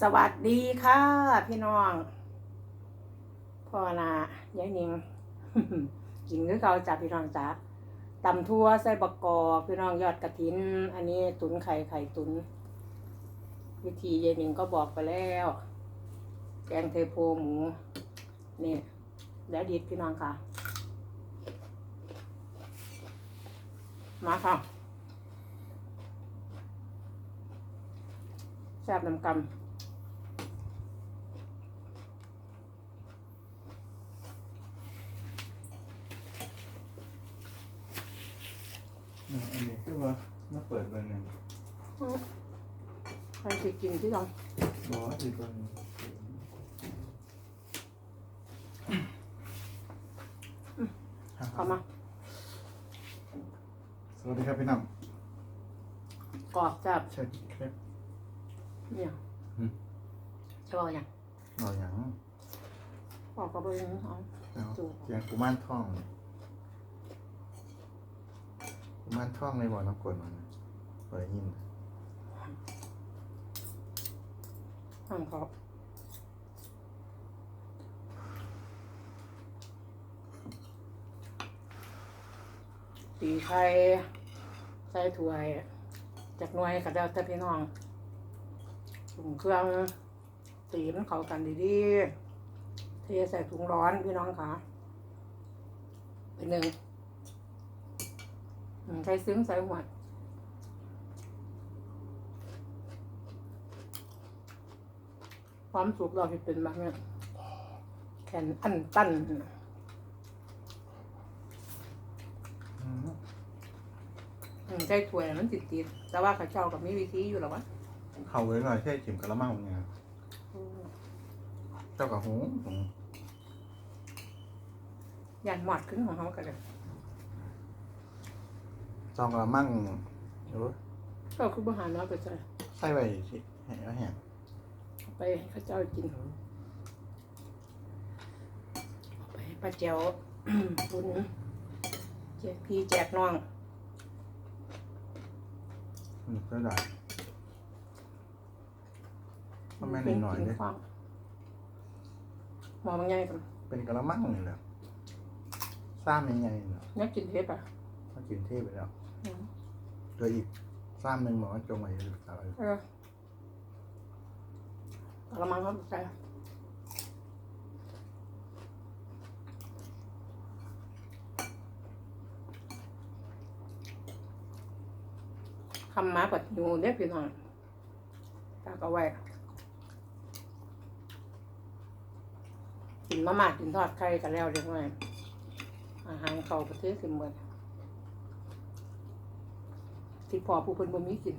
สวัสดีค่ะพี่น้องพ่อนายายนิงกินคือเก่าจ้าพี่น้องจ้าตำทั่วใส่บกกอพี่น้องยอดกระถิน อันนี้ตุนไข่ไข่ตุน วิธียายนิงก็บอกไปแล้ว แกงเทโพหมูนี่แล้วดีพี่น้องค่ะ มาค่ะ แซ่บน้ำกำอืมอันนี้คือว่ามาเปิดเบอร์หนึ่งใครจะกินที่ลองบอกว่าอีกเบอร์หนึ่งเข้ามา สวัสดีครับพี่น้องกรอบจับเชิญครับ เนี่ยอืมจะบอกอย่างหน่อยอย่างกรอบกระเบื้องเอาเอาจูบเสียงกุมารทองกุมารทองในบ่อน้ำกรดมันเปิดยินห้ามครับตีไข่ใส่ถ้วยจากหน่วยกับเดาแต่พี่น้อง ถุงเครื่องตีมันเข้ากันดีๆ เทใส่ถุงร้อนพี่น้องค่ะไปหนึ่งอืมใส่ซึ้งใส่หัวความสุขเราที่เป็นแบบเนี้ยแขนอันตันอืมอืมใจถ้วยมันติดติดๆแต่ว่าเข้าเจ้ากับมีวิธีอยู่หรอวะ เขาไว้หน่อยแค่จิ้มกระมังเนี่ยเจ้ากับหูหูยันหมอดขึ้นของเขากันเลยจองกระมังเดี๋ยวก็คือบหารน้อยไปใส่ใส่ไว้สิให้เอาแห้งไปให้เข้าเจ้ากินเอาไปให้ป้าเจียวบุญแจกพี่แจกน้องอืมก็ได้ ทำไมหน่อยๆกิเนี่ยความหมอบางไงกันเป็นกระมังนี่แหละซ้ำยังไงเนาะนักกินเทปอะมากินเทพไปแล้วอืมเหลืออีกซ้ำหนึ่งบอกว่าจงไว้ศึกษาไว้เออตะละมังเขาใส่คำมาปัดยูเนี่ยพี่น้องตากเอาไว้ กิ นมาม่ากินทอดไข่กันแล้วเรียบร้อยอาหารเขาประเทศสิเหมือนที่พอผู้เพิ่นบ่มีกิน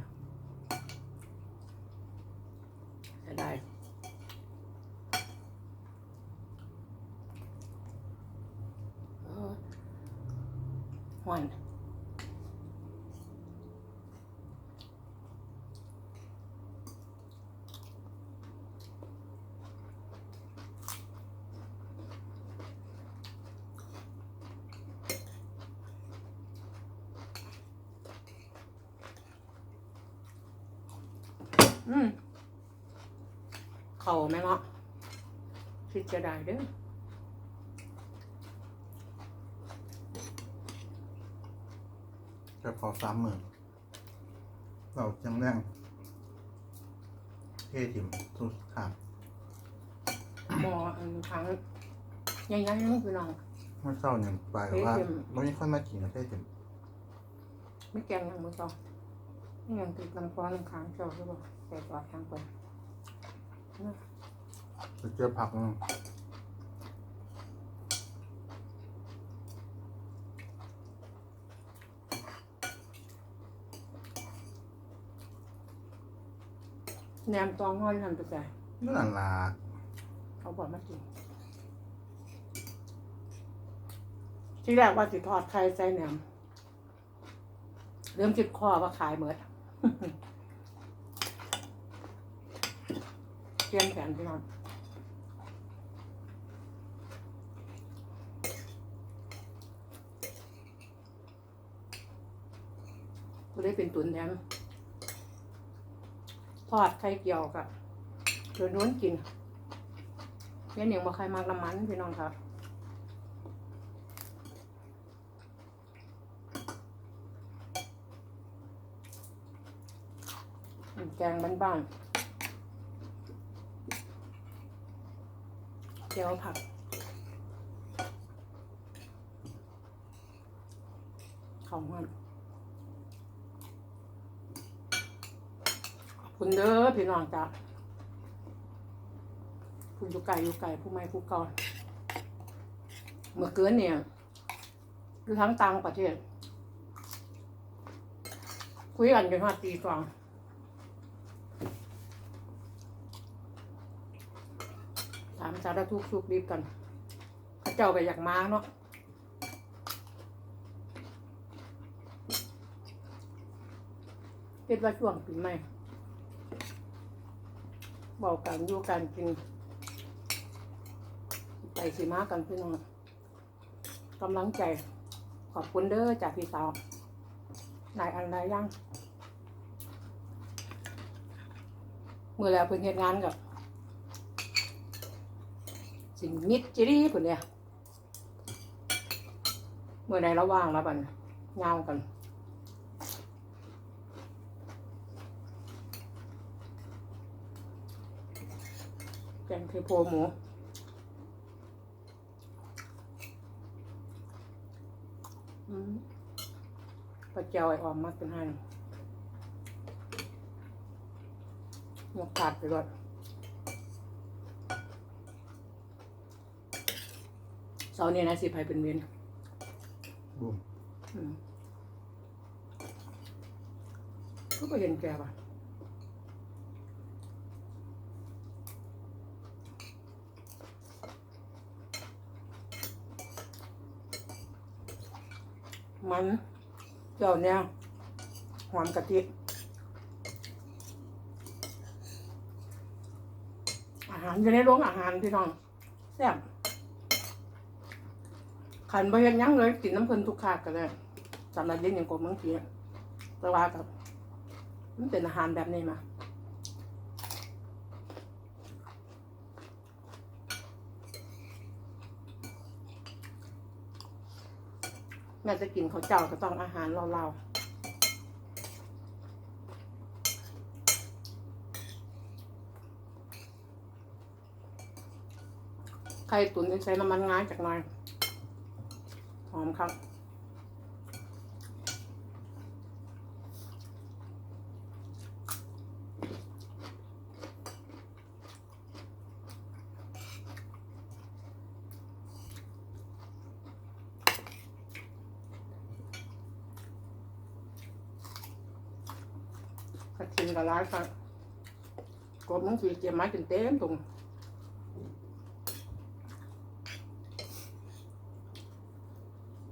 จะได้เออหวานอืม เข่าแม่เนาะคิดจะได้เด้อจะพอซ้ำมือเราจังแรงเทถิ่มทุกขาดหมออันทั้งยังยังยังพี่น้องเมื่อเช้าเนี่ยไปว่าเทถิ่มไม่มีคนมากินกับเทถิ่มไม่แกงยังมือสองนี่ยังติดน้ำก้อนน้ำค้างเจ้าหรือเปล่าแต่ตัวทางไป ไปเจอผักนึงแหนมตองห้อยทันไปใส่นั่นล่ะเขาบอกมากินที่แรกว่าสิทอดไข่ใส่แหนมเริ่มจิตคอว่าขายเหมือน เตรียมแขนพี่น้องกูได้เป็นตุนแทนทอดไข่เจียวกับเดือน้วนกินเนี่ยหนึ่งบ่ใครมากน้ำมันพี่น้องครับแกงบ้านๆเจียวผัก ของมันคุณเด้อพี่น้องจ้ะผู้อยู่ไกลอยู่ไกลผู้ไม่ผู้ก่อนเมื่อเกินเนี่ยดูทั้งต่างประเทศ คุยกันจนห้าตีสอง ถามสารทุกข์สุขดีกันเขาเจ้าไปอยากมาเนาะคิดว่าช่วงปีใหม่บอกกันอยู่กันกิน ไปสิมากันพี่น้องกำลังใจ ขอบคุณเด้อจากพี่สาวนายอันใดยัง เมื่อแล้วเพิ่นเฮ็ดงานกับ สิ่งมิดจิรีผุนเนี่ยเมื่อใดเราว่างแล้วบันเงากันแกงเทโพหมูปลาเจียวไอออมมากเป็นหันยกขาดไปเลย เสาร์นี้นะสิภัยเป็นเวียนบุ้มอืมก็ไปเห็นแกป่ะมันเจ้าเนี่ยหอมกะทิอาหารอยู่ในโรงอาหารพี่น้องแซ่บ ขันบ่เห็นหยังเลยกินน้ำเพิ่นทุกคาดก็ได้สำหรับเย็นอย่างกบางทีแต่ว่ากับมันเป็นอาหารแบบนี้มาแม่จะกินข้าวเจ้าก็ต้องอาหารเราๆไข่ตุ๋นใช้น้ำมันงาจากหน่อย อมครับกระทินกับร้ายครับกบมันสีเจียมไม้จนเต็มตรง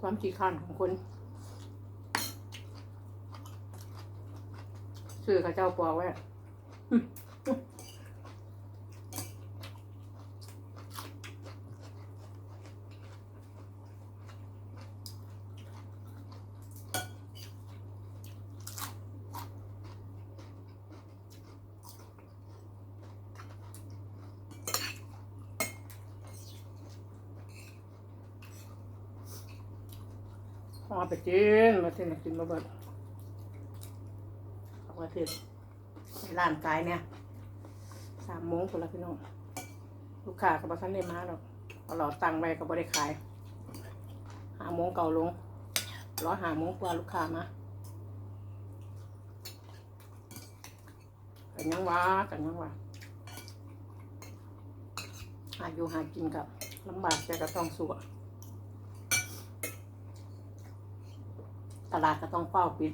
ความขี้ข้านของคนซื้อข้าเจ้าปอกไว้ เอาไปกินมาเทนกินมาเบิดเอาไปเทนในร้านกายเนี่ยสามโมงคนละพี่น้องลูกค้าก็บอกท่านได้มาหรอกเอาหลอดตังไปก็บ่ได้ขายหาโมงเก่าลงรอหาโมงกว่าลูกค้ามากันยังว่ากันยังว่าหาอยู่หากินกับลำบากแต่ก็ต้องสู้อะ ตลาดก็ต้องเฝ้าปิด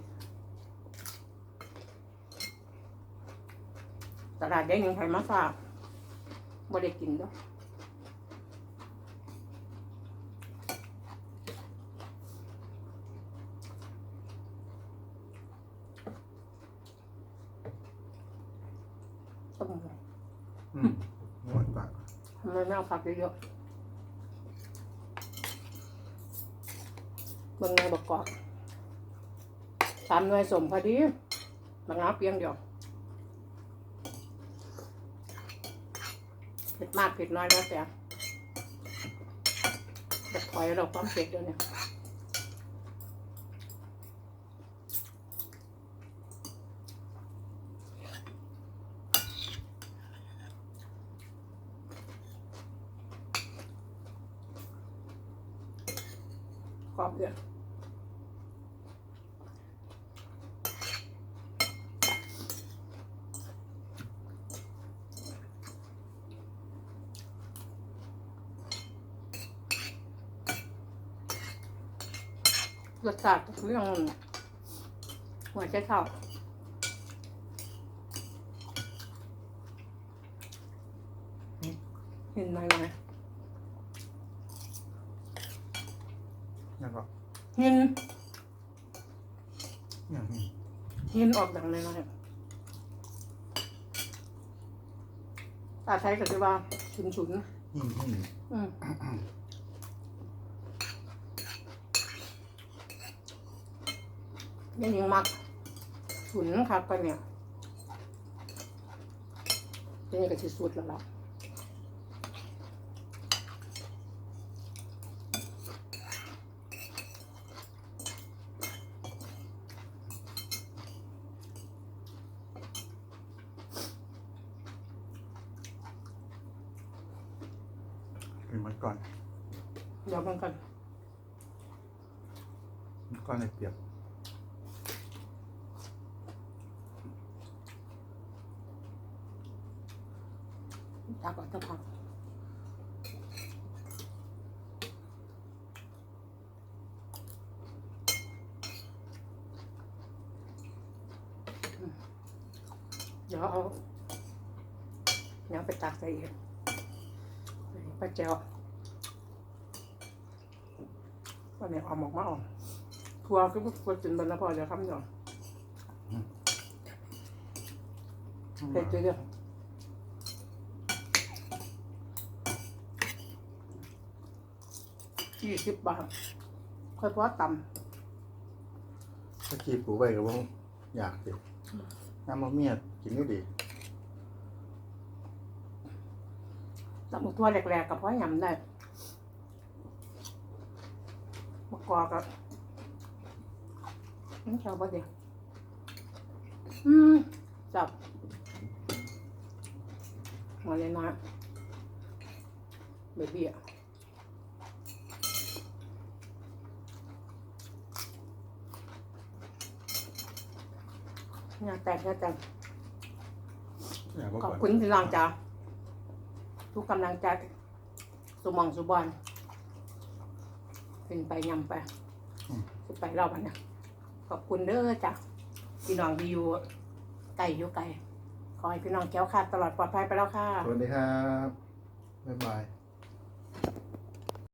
ตลาดได้ยังไงมาฝากบ่ได้กินด้วยต้มอืมหวานปากทำไมไม่เอาผักเยอะๆเบิ่งในบกกอก สามหน่วยสมพอดีบางนาำเพียงเดียวเผ็ดมากเผ็ดน้อยแล้วแต่จะถอยเราความเผ็ดเดียวเนี่ย รสชาติเรื่องหัวใจเท่าเห็นไหมไหมนั่นก็เห็นอย่างนี้เห็นออกดังเลยนะตาใช้ก็คือว่าฉุนฉุนหินหินๆอืม ยังยิงมักฉุนคักก็เนี่ยนี่ก็ที่สุดแล้วล่ะ กินมันก่อน เดี๋ยวมันกัน มันก่อนในเปรียบ ตาก่อนจะพักอืมเดี๋ยวเอาเดี๋ยวไปตักใส่อีกป้าเจ้าวันนี้เอาหมกมาอ่อนทัวร์ก็พวกกินบนนะพอเดี๋ยวคำเดียวเผ็ดเยอะ ยี่สิบบาทค่อยพอต่ถ้ากีปูไว้ก็ว่าอยากสิน้ำมะเมียกินได้ดีำต่ำทั่วแหลกๆกับพ่อยำได้มะกอกกับน้ำชาวบ้านเดียวอืมจับมาเลยนะเบบี้อะ เนี่ยแตกเนี่ยแตกอยากว่าขอบก่อนคุณพี่น้องจ้าทุกกำลังใจสมองสุบอนเป็นไปยำไปสุไปรอบอันนะขอบคุณเด้อจ้ะพี่น้องที่อยู่ไกลอยู่ไกลขอให้พี่น้องแก้วขาดตลอดปลอดภัยไปแล้วค่ะ สวัสดีครับ บ๊ายบาย